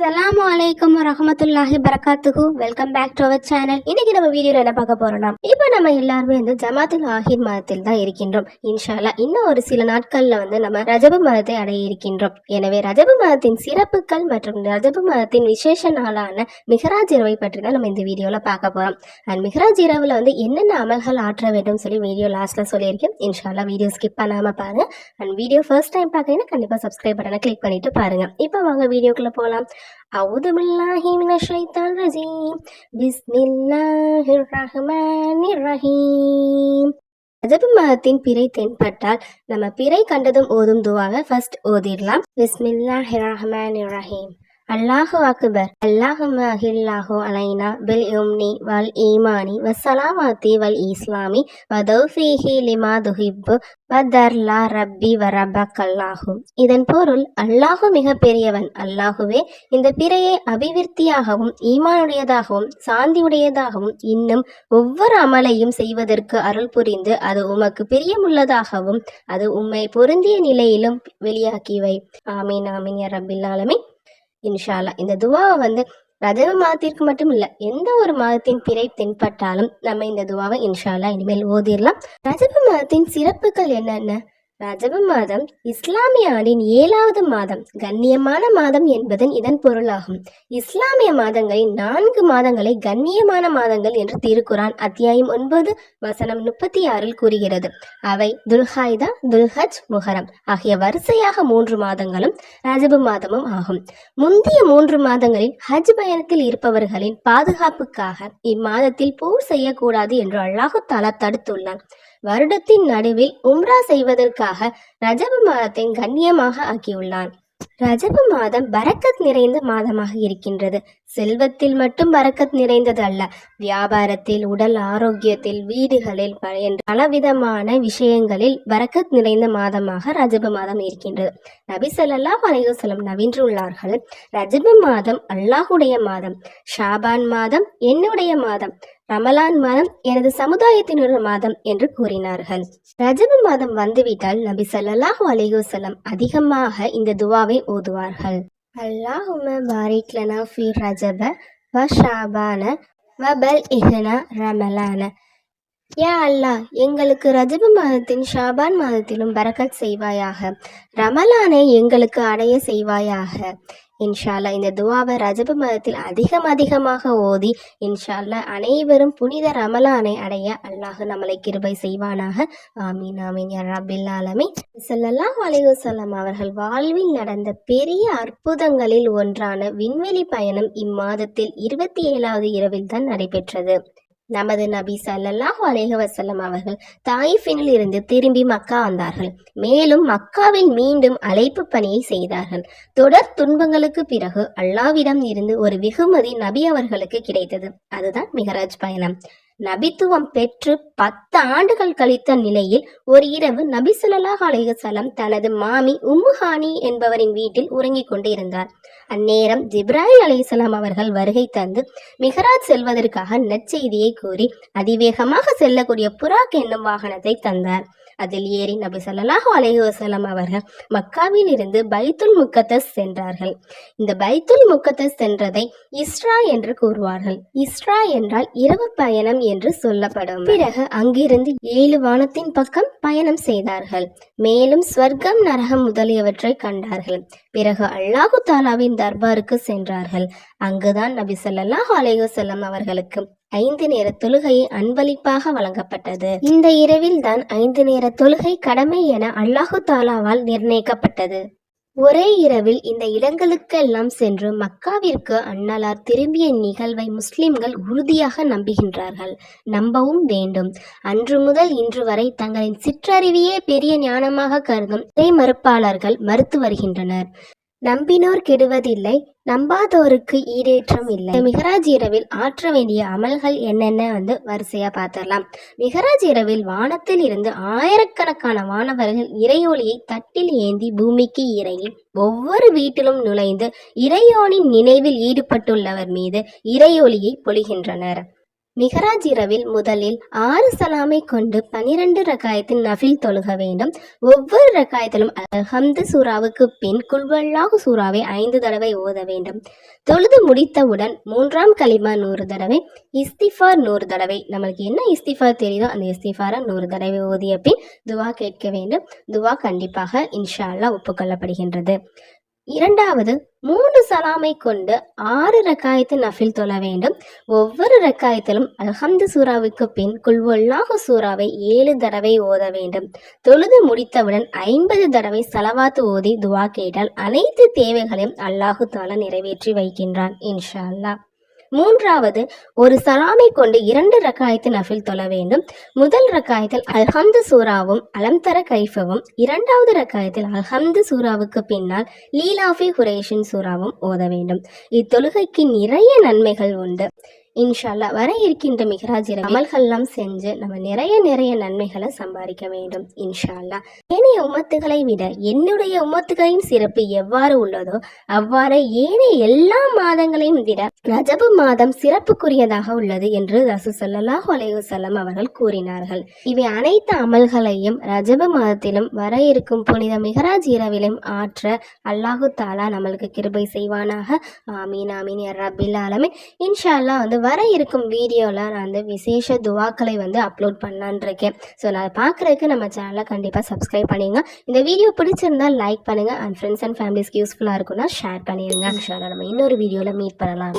அஸ்ஸலாமு அலைக்கும் ரஹமத்துல்லாஹி பரகாத்துகு welcome back to our channel இன்னைக்கு நம்ம வீடியோல என்ன பார்க்க போறோம்னா இப்போ நம்ம எல்லாருமே வந்து ஜமாத்துல் ஆஹிர் மதத்தில் தான் இருக்கின்றோம். இன்ஷால்லா இன்னும் ஒரு சில நாட்கள்ல வந்து நம்ம ரஜபு மதத்தை அடைய இருக்கின்றோம். எனவே ரஜபு மதத்தின் சிறப்புகள் மற்றும் ரஜபு மதத்தின் விசேஷ நாளான மிஹராஜ் இரவை பற்றி தான் நம்ம இந்த வீடியோல பார்க்க போறோம். அண்ட் மிஹராஜ் இரவுல வந்து என்னென்ன அமல்கள் ஆற்ற வேண்டும் சொல்லி வீடியோ லாஸ்ட்ல சொல்லியிருக்கேன். இன்ஷால்லா வீடியோ ஸ்கிப் பண்ணாம பாருங்க. அண்ட் வீடியோ ஃபர்ஸ்ட் டைம் பார்க்கறீங்கன்னா கண்டிப்பா சப்ஸ்கிரைப் பட்டனை கிளிக் பண்ணிட்டு பாருங்க. இப்போ வாங்க வீடியோக்குள்ள போகலாம் أعوذ بالله من الشيطان الرجيم بسم الله الرحمن الرحيم ரஜபு மதத்தின் பிறை தென்பட்டால் நம்ம பிறை கண்டதும் ஓதும் துவாவை ஃபர்ஸ்ட் ஓதிடலாம் பிஸ்மில்லாஹி ரஹ்மான் ரஹீம் அல்லாஹு அக்பர். அல்லாஹு அஹில்லாஹு அலைனா பில் யும்னி வல் ஈமானி வசலாமாத்தி வல் இஸ்லாமி வதௌஃபீஹி லிமா துஹிப்பு வதர்லா ரப்பி வரபக்கல்லாஹு இதன் பொருள் அல்லாஹு மிக பெரியவன் அல்லாஹுவே இந்த பிறையை அபிவிருத்தியாகவும் ஈமானுடையதாகவும் சாந்தியுடையதாகவும் இன்னும் ஒவ்வொரு அமலையும் செய்வதற்கு அருள் புரிந்து அது உமக்கு பிரியமுள்ளதாகவும் அது உம்மை பொருந்திய நிலையிலும் வெளியாக்கிவை ஆமீன் ஆமீன் யா ரப்பில் இன்ஷாலா இன்ஷால்லா இந்த துவாவை வந்து ரஜவ மாதத்திற்கு மட்டும் இல்ல எந்த ஒரு மாதத்தின் பிறை தென்பட்டாலும் நம்ம இந்த துவாவை இன்ஷால்லா இனிமேல் ஓதிடலாம் ரஜப மாதத்தின் சிறப்புகள் என்னென்ன? ரஜப மாதம் இஸ்லாமிய ஆண்டின் ஏழாவது மாதம். கண்ணியமான மாதம் என்பதன் இதன் பொருளாகும். இஸ்லாமிய மாதங்களின் நான்கு மாதங்களை கண்ணியமான மாதங்கள் என்று திருக்குரான் அத்தியாயம் ஒன்பது வசனம் முப்பத்தி ஆறில் கூறுகிறது. அவை துல்ஹாய்தா துல்ஹஜ் முஹரம் ஆகிய வரிசையாக மூன்று மாதங்களும் ரஜப மாதமும் ஆகும். முந்தைய மூன்று மாதங்களில் ஹஜ் பயணத்தில் இருப்பவர்களின் பாதுகாப்புக்காக இம்மாதத்தில் போர் செய்யக்கூடாது என்று அல்லாஹு தாலா தடுத்துள்ளான். வருடத்தின் நடுவில் உம்ரா செய்வதற்காக ரஜபு மாதத்தை கண்ணியமாக ஆக்கியுள்ளான். ரஜப மாதம் பரக்கத் நிறைந்த மாதமாக இருக்கின்றது. செல்வத்தில் மட்டும் பரக்கத் நிறைந்தது அல்ல. வியாபாரத்தில் உடல் ஆரோக்கியத்தில் வீடுகளில் பலவிதமான விஷயங்களில் பரக்கத் நிறைந்த மாதமாக ரஜப மாதம் இருக்கின்றது. நபி சொல்லல்லா வலையுசலம் வஸல்லம் நவின்றுள்ளார்கள். ரஜபு மாதம் அல்லாஹுடைய மாதம். ஷாபான் மாதம் என்னுடைய மாதம். ரமலான் மாதம் எனது சமுதாயத்தினொரு மாதம் என்று கூறினார்கள். ரஜப மாதம் வந்துவிட்டால் நபி ஸல்லல்லாஹு அலைஹி அதிகமாக இந்த துவாவை ஓதுவார்கள். அல்லாஹும பாரிக்லனா ஃபி ரஜப வ ஷாபான வ பல் இஹ்னா ரமலான. யா அல்லாஹ் எங்களுக்கு ரஜபு மாதத்தின் ஷாபான் மாதத்திலும் பரக்கத் செய்வாயாக. ரமலானை எங்களுக்கு அடைய செய்வாயாக. இன்ஷால்லா இந்த துவாவை ரஜபு மாதத்தில் அதிகம் அதிகமாக ஓதி இன்ஷால்லா அனைவரும் புனித ரமலானை அடைய அல்லாஹ் நம்மளை கிருபை செய்வானாக. ஆமீன் ஆமீன் யார் ரப்பில் ஆலமீன். சல்லல்லா அலைஹி அவர்கள் வாழ்வில் நடந்த பெரிய அற்புதங்களில் ஒன்றான விண்வெளி பயணம் இம்மாதத்தில் இருபத்தி ஏழாவது இரவில் தான் நடைபெற்றது. நமது நபி ஸல்லல்லாஹு அலேஹ வசல்லம் அவர்கள் தாயிஃபினில் இருந்து திரும்பி மக்கா வந்தார்கள். மேலும் மக்காவில் மீண்டும் அழைப்பு பணியை செய்தார்கள். தொடர் துன்பங்களுக்கு பிறகு அல்லாவிடம் இருந்து ஒரு வெகுமதி நபி அவர்களுக்கு கிடைத்தது. அதுதான் மிகராஜ் பயணம். நபித்துவம் பெற்று பத்து ஆண்டுகள் கழித்த நிலையில் ஒரு இரவு நபி சொல்லாஹ் அலைஹி தனது மாமி உம்முஹானி என்பவரின் வீட்டில் உறங்கிக் கொண்டிருந்தார். அந்நேரம் ஜிப்ராயில் அலைஹிஸ்ஸலாம் அவர்கள் வருகை தந்து மிகராஜ் செல்வதற்காக நற்செய்தியை கூறி அதிவேகமாக செல்லக்கூடிய புறாக் என்னும் வாகனத்தை தந்தார். அதில் ஏறி நபி ஸல்லல்லாஹு அலைஹி அவர்கள் மக்காவில் இருந்து பைத்துல் முக்கத்தஸ் சென்றார்கள். இந்த பைத்துல் முக்கத்தஸ் சென்றதை இஸ்ரா என்று கூறுவார்கள். இஸ்ரா என்றால் இரவு பயணம் என்று சொல்லப்படும். பிறகு அங்கிருந்து ஏழு வானத்தின் பக்கம் பயணம் செய்தார்கள். மேலும் ஸ்வர்க்கம் நரகம் முதலியவற்றை கண்டார்கள். பிறகு அல்லாஹு தாலாவின் தர்பாருக்கு சென்றார்கள். அங்குதான் நபி சொல்லாஹ் அலைஹி அவர்களுக்கு ஐந்து நேர தொழுகையை அன்பளிப்பாக வழங்கப்பட்டது. இந்த இரவில் தான் ஐந்து நேர தொழுகை கடமை என அல்லாஹு தாலாவால் நிர்ணயிக்கப்பட்டது. ஒரே இரவில் இந்த இடங்களுக்கெல்லாம் சென்று மக்காவிற்கு அன்னலார் திரும்பிய நிகழ்வை முஸ்லிம்கள் உறுதியாக நம்புகின்றார்கள். நம்பவும் வேண்டும். அன்று முதல் இன்று வரை தங்களின் சிற்றறிவியே பெரிய ஞானமாக கருதும் இறை மறுப்பாளர்கள் மறுத்து வருகின்றனர். நம்பினோர் கெடுவதில்லை நம்பாதோருக்கு ஈடேற்றம் இல்லை. மிகராஜ் இரவில் ஆற்ற வேண்டிய அமல்கள் என்னென்ன வந்து வரிசையா பார்த்துடலாம். மிகராஜ் இரவில் வானத்தில் இருந்து ஆயிரக்கணக்கான வானவர்கள் இறையொலியை தட்டில் ஏந்தி பூமிக்கு இறங்கி ஒவ்வொரு வீட்டிலும் நுழைந்து இறையோனின் நினைவில் ஈடுபட்டுள்ளவர் மீது இறையொலியை பொழிகின்றனர். மிகராஜ் இரவில் முதலில் ஆறு சலாமை கொண்டு பனிரெண்டு ரகாயத்தின் நஃபில் தொழுக வேண்டும். ஒவ்வொரு ரகாயத்திலும் அல்ஹம்து சூறாவுக்கு பின் குல்வல்லாஹு சூறாவை ஐந்து தடவை ஓத வேண்டும். தொழுது முடித்தவுடன் மூன்றாம் கலிமா நூறு தடவை இஸ்திஃபார் நூறு தடவை. நம்மளுக்கு என்ன இஸ்திஃபார் தெரியுதோ அந்த இஸ்திஃபாரை நூறு தடவை ஓதிய பின் துவா கேட்க வேண்டும். துவா கண்டிப்பாக இன்ஷா அல்லாஹ் ஒப்புக்கொள்ளப்படுகின்றது. இரண்டாவது மூன்று சலாமை கொண்டு ஆறு ரக்காயத்து நஃபில் தொழ வேண்டும். ஒவ்வொரு ரக்காயத்திலும் அல்ஹம்து சூறாவுக்கு பின் குல்வொல்லாஹு சூராவை ஏழு தடவை ஓத வேண்டும். தொழுது முடித்தவுடன் ஐம்பது தடவை சலவாத்து ஓதி துவா கேட்டால் அனைத்து தேவைகளையும் அல்லாஹு தாலா நிறைவேற்றி வைக்கின்றான் இன்ஷா அல்லாஹ். மூன்றாவது ஒரு சலாமை கொண்டு இரண்டு ரக்காயத்து நஃபில் தொழ வேண்டும். முதல் ரக்காயத்தில் அல்ஹம்து சூராவும் அலம்தர கைஃபவும் இரண்டாவது ரக்காயத்தில் அல்ஹம்து சூராவுக்கு பின்னால் லீலாஃபி குரேஷின் சூறாவும் ஓத வேண்டும். இத்தொழுகைக்கு நிறைய நன்மைகள் உண்டு. இன்ஷால்லா வர இருக்கின்ற மிகராஜ் அமல்கள்லாம் செஞ்சு நம்ம நிறைய நிறைய நன்மைகளை சம்பாதிக்க வேண்டும் இன்ஷால்லா ஏனைய உமத்துகளை விட என்னுடைய உமத்துகளின் சிறப்பு எவ்வாறு உள்ளதோ அவ்வாறு ஏனைய எல்லா மாதங்களையும் விட ரஜபு மாதம் சிறப்புக்குரியதாக உள்ளது என்று ரசூ ஸல்லல்லாஹு அலைஹி அவர்கள் கூறினார்கள். இவை அனைத்து அமல்களையும் ரஜபு மாதத்திலும் வர இருக்கும் புனித மிகராஜ் இரவிலும் ஆற்ற அல்லாஹு தாலா நம்மளுக்கு கிருபை செய்வானாக. ஆமீன் ஆமீன் ரபில் ஆலமின். இன்ஷால்லா வந்து வர இருக்கும் வீடியோவில் நான் வந்து விசேஷ துவாக்களை வந்து அப்லோட் பண்ணலான்னு இருக்கேன் ஸோ நான் அதை பார்க்குறதுக்கு நம்ம சேனலை கண்டிப்பாக சப்ஸ்கிரைப் பண்ணிடுங்க இந்த வீடியோ பிடிச்சிருந்தா லைக் பண்ணுங்கள் அண்ட் ஃப்ரெண்ட்ஸ் அண்ட் ஃபேமிலிஸ்க்கு யூஸ்ஃபுல்லாக இருக்கும்னா ஷேர் பண்ணிடுங்க இன்ஷா நம்ம இன்னொரு வீடியோவில் மீட் பண்ணலாம்.